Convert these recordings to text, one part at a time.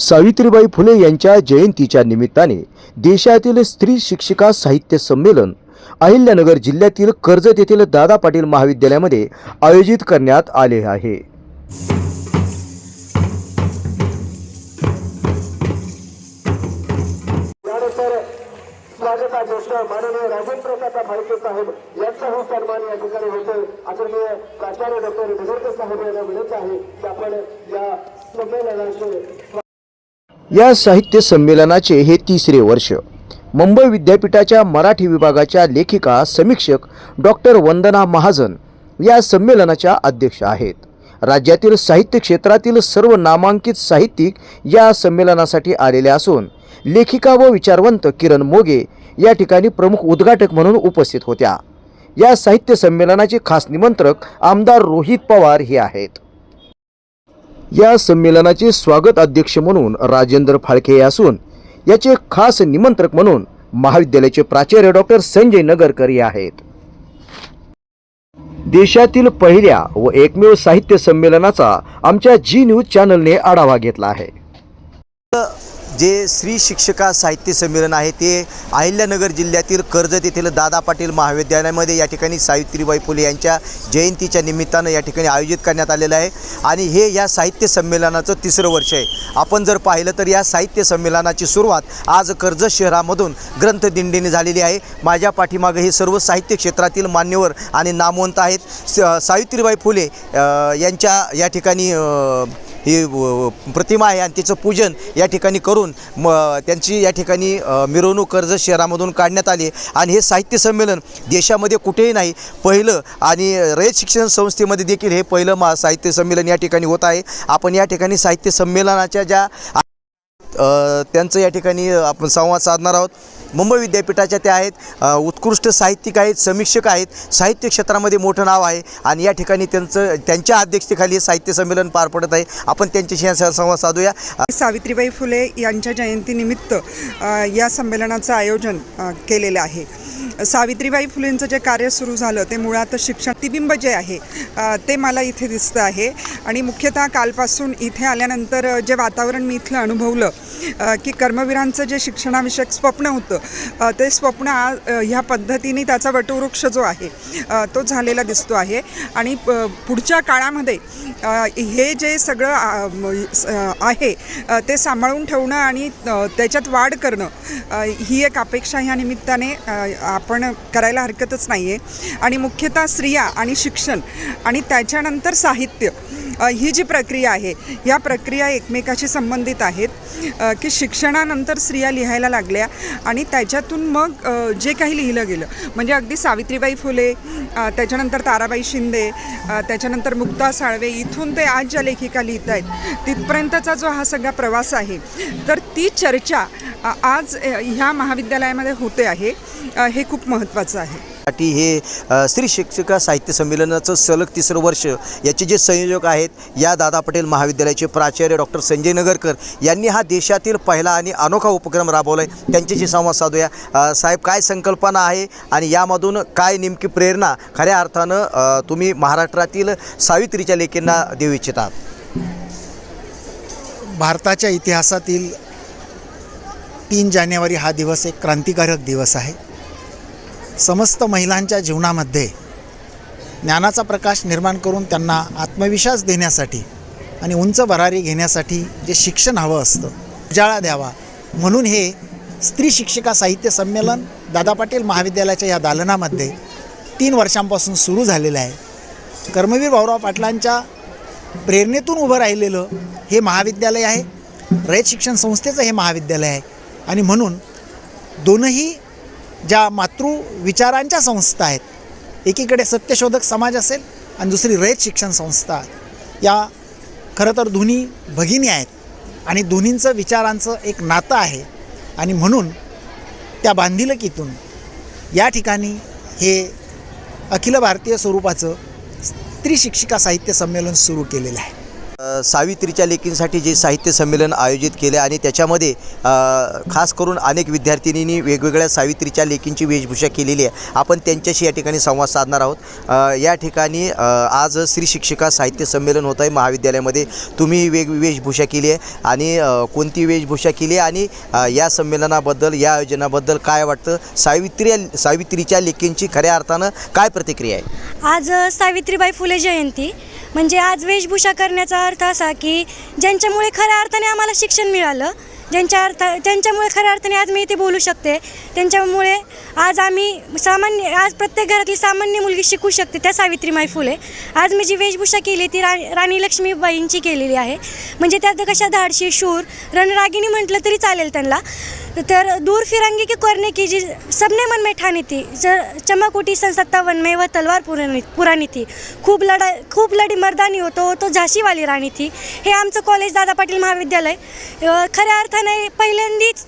सावित्रीबाई फुले यांच्या जयंतीच्या निमित्ताने देशातील स्त्री शिक्षिका साहित्य संमेलन अहिल्यानगर जिल्ह्यातील कर्जत येथील दादा पाटील महाविद्यालयामध्ये आयोजित करण्यात आले आहे. माननीय राजेंद्र काका साहेब यांचाही सन्मान या ठिकाणी आदरणीय प्राचार्य डॉक्टर साहेब यांना विनंती आहे की आपण या संमेलनाचे या साहित्य संमेलनाचे हे तिसरे वर्ष. मुंबई विद्यापीठाच्या मराठी विभागाच्या लेखिका समीक्षक डॉक्टर वंदना महाजन या संमेलनाच्या अध्यक्ष आहेत. राज्यातील साहित्य क्षेत्रातील सर्व नामांकित साहित्यिक या संमेलनासाठी आलेले असून लेखिका व विचारवंत किरण मोगे या ठिकाणी प्रमुख उद्घाटक म्हणून उपस्थित होत्या. या साहित्य संमेलनाचे खास निमंत्रक आमदार रोहित पवार हे आहेत. या संमेलनाचे स्वागत अध्यक्ष म्हणून राजेंद्र फाळके हे असून याचे खास निमंत्रक म्हणून महाविद्यालयाचे प्राचार्य डॉक्टर संजय नगरकर हे आहेत. देशातील पहिल्या व एकमेव साहित्य संमेलनाचा आमच्या जी न्यूज चॅनलने आढावा घेतला आहे. जे श्री शिक्षिका साहित्य संमेलन आहे ते अहिल्यानगर जिल्ह्यातील कर्जत येथील दादा पाटील महाविद्यालयामध्ये या ठिकाणी सावित्रीबाई फुले यांच्या जयंतीच्या निमित्तानं या ठिकाणी आयोजित करण्यात आलेलं आहे. आणि हे या साहित्य संमेलनाचं तिसरं वर्ष आहे. आपण जर पाहिलं तर या साहित्य संमेलनाची सुरुवात आज कर्जत शहरामधून ग्रंथदिंडीने झालेली आहे. माझ्या पाठीमागे हे सर्व साहित्य क्षेत्रातील मान्यवर आणि नामवंत आहेत. स सावित्रीबाई फुले यांच्या या ठिकाणी ही प्रतिमा आहे आणि तिचं पूजन या ठिकाणी करून म त्यांची या ठिकाणी मिरवणूक कर्ज शहरामधून काढण्यात आली आणि हे साहित्य संमेलन देशामध्ये कुठेही नाही. पहिलं आणि रयत शिक्षण संस्थेमध्ये देखील हे पहिलं मा साहित्य संमेलन या ठिकाणी होत आहे. आपण या ठिकाणी साहित्य संमेलनाच्या ज्या त्यांचं या ठिकाणी आपण संवाद साधणार आहोत. मुंबई विद्यापीठाच्या त्या आहेत. उत्कृष्ट साहित्यिक आहेत समीक्षक आहेत. साहित्य क्षेत्रामध्ये मोठं नाव आहे आणि या ठिकाणी त्यांचं त्यांच्या अध्यक्षतेखाली हे साहित्य संमेलन पार पडत आहे. आपण त्यांच्याशी या संवाद साधूया. सावित्रीबाई फुले यांच्या जयंतीनिमित्त या संमेलनाचं आयोजन केलेलं आहे. सावित्रीबाई फुलेंचं जे कार्य सुरू झालं ते मुळात शिक्षण प्रतिबिंब जे आहे ते मला इथे दिसतं आहे. आणि मुख्यतः कालपासून इथे आल्यानंतर जे वातावरण मी इथलं अनुभवलं की कर्मवीरांचं जे शिक्षणाविषयक स्वप्न होतं ते स्वप्न आज ह्या पद्धतीने त्याचा वटवृक्ष जो आहे तो झालेला दिसतो आहे. आणि प- पुढच्या काळामध्ये हे जे सगळं आहे ते सांभाळून ठेवणं आणि त्याच्यात वाढ करणं ही एक अपेक्षा ह्या निमित्ताने आपण करायला हरकतच नाही आहे आणि मुख्यतः स्त्रिया आणि शिक्षण आणि त्याच्यानंतर साहित्य ही जी प्रक्रिया आहे या प्रक्रिया एकमेकाशी संबंधित आहेत. की शिक्षणानंतर स्त्रिया लिहायला लागल्या आणि त्याच्यातून मग जे काही लिहिलं गेलं म्हणजे अगदी सावित्रीबाई फुले त्याच्यानंतर ताराबाई शिंदे त्याच्यानंतर मुक्ता साळवे इथून ते आज ज्या लेखिका लिहित आहेत तिथपर्यंतचा जो हा सगळा प्रवास आहे तर ती चर्चा आज ह्या महाविद्यालयामध्ये होते आहे. हे खूप महत्त्वाचं आहे. साठी हे स्त्री शिक्षिका साहित्य संमेलनाचं सलग तिसरं वर्ष याचे जे संयोजक आहेत या दादा पटेल महाविद्यालयाचे प्राचार्य डॉक्टर संजय नगरकर यांनी हा देशातील पहिला आणि अनोखा उपक्रम राबवला आहे त्यांच्याशी संवाद साधूया. साहेब काय संकल्पना आहे आणि यामधून काय नेमकी प्रेरणा खऱ्या अर्थानं तुम्ही महाराष्ट्रातील सावित्रीच्या लेखींना देऊ इच्छितात भारताच्या इतिहासातील तीन जानेवारी हा दिवस एक क्रांतिकारक दिवस आहे. समस्त महिलांच्या जीवनामध्ये ज्ञानाचा प्रकाश निर्माण करून त्यांना आत्मविश्वास देण्यासाठी आणि उंच भरारी घेण्यासाठी जे शिक्षण हवं असतं उजाळा द्यावा. म्हणून हे स्त्री शिक्षिका साहित्य संमेलन दादा पाटील महाविद्यालयाच्या या दालनामध्ये तीन वर्षांपासून सुरू झालेलं आहे. कर्मवीर भाऊराव पाटलांच्या प्रेरणेतून उभं राहिलेलं हे महाविद्यालय आहे. रयत शिक्षण संस्थेचं हे महाविद्यालय आहे. आणि म्हणून दोनही ज्या मातृ विचारांच्या संस्था आहेत. एकीकडे सत्यशोधक समाज असेल आणि दुसरी रयत शिक्षण संस्था या खरं तर दोन्ही भगिनी आहेत आणि दोन्हींचं विचारांचं एक नातं आहे. आणि म्हणून त्या बांधिलकीतून या ठिकाणी हे अखिल भारतीय स्वरूपाचं स्त्री शिक्षिका साहित्य संमेलन सुरू केलेलं आहे. सावित्रीच्या लेखींसाठी जे साहित्य संमेलन आयोजित केले आणि त्याच्यामध्ये खास करून अनेक विद्यार्थिनींनी वेगवेगळ्या सावित्रीच्या लेखींची वेशभूषा केलेली आहे. आपण त्यांच्याशी या ठिकाणी संवाद साधणार आहोत. या ठिकाणी आज स्त्री शिक्षिका साहित्य संमेलन होत आहे महाविद्यालयामध्ये. तुम्ही वेग वेशभूषा केली आहे आणि कोणती वेशभूषा केली आहे आणि या संमेलनाबद्दल या आयोजनाबद्दल काय वाटतं? सावित्री सावित्रीच्या लेखींची खऱ्या अर्थानं काय प्रतिक्रिया आहे? आज सावित्रीबाई फुले जयंती. म्हणजे आज वेशभूषा करण्याचा अर्थ असा की ज्यांच्यामुळे खऱ्या अर्थाने आम्हाला शिक्षण मिळालं ज्यांच्या अर्थ त्यांच्यामुळे खऱ्या अर्थाने आज मी इथे बोलू शकते त्यांच्यामुळे आज आम्ही सामान्य आज प्रत्येक घरातली सामान्य मुलगी शिकू शकते त्या सावित्रीमाई फुले. आज मी जी वेशभूषा केली ती रा राणी लक्ष्मीबाईंची केलेली आहे. म्हणजे त्यात कशा धाडशी शूर रणरागिणी म्हटलं तरी चालेल त्यांना. तर दूर फिरंगी की करने की जी सबने मन में ठानी थी जर चमक उठी सन सत्तावन में वह तलवार पुरानी पुरानी थी। खूप लढा खूप लढी मर्दानी होतो तो झाशीवाली राणी थी। हे आमचं कॉलेज दादा पाटील महाविद्यालय खऱ्या अर्थाने पहिल्यांदीच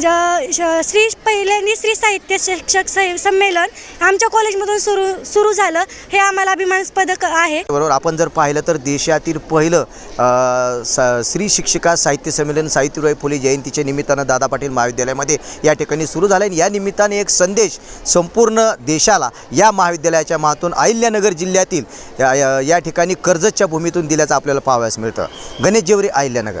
ज श- श्री पहिल्यांदा श्री साहित्य शिक्षक स- संमेलन आमच्या कॉलेजमधून सुरू सुरू झालं हे आम्हाला अभिमानास्पद क- आहे. बरोबर आपण जर पाहिलं तर देशातील पहिलं अ, स स्त्री शिक्षिका साहित्य संमेलन सावित्रीबाई फुले जयंतीच्या निमित्तानं दादा पाटील महाविद्यालयामध्ये या ठिकाणी सुरू झालं. आणि या निमित्ताने एक संदेश संपूर्ण देशाला या महाविद्यालयाच्या मातून अहिल्यानगर जिल्ह्यातील या- या- या ठिकाणी कर्जतच्या भूमीतून दिल्याचं आपल्याला पाहावयास मिळतं. गणेश जेवरी अहिल्यानगर.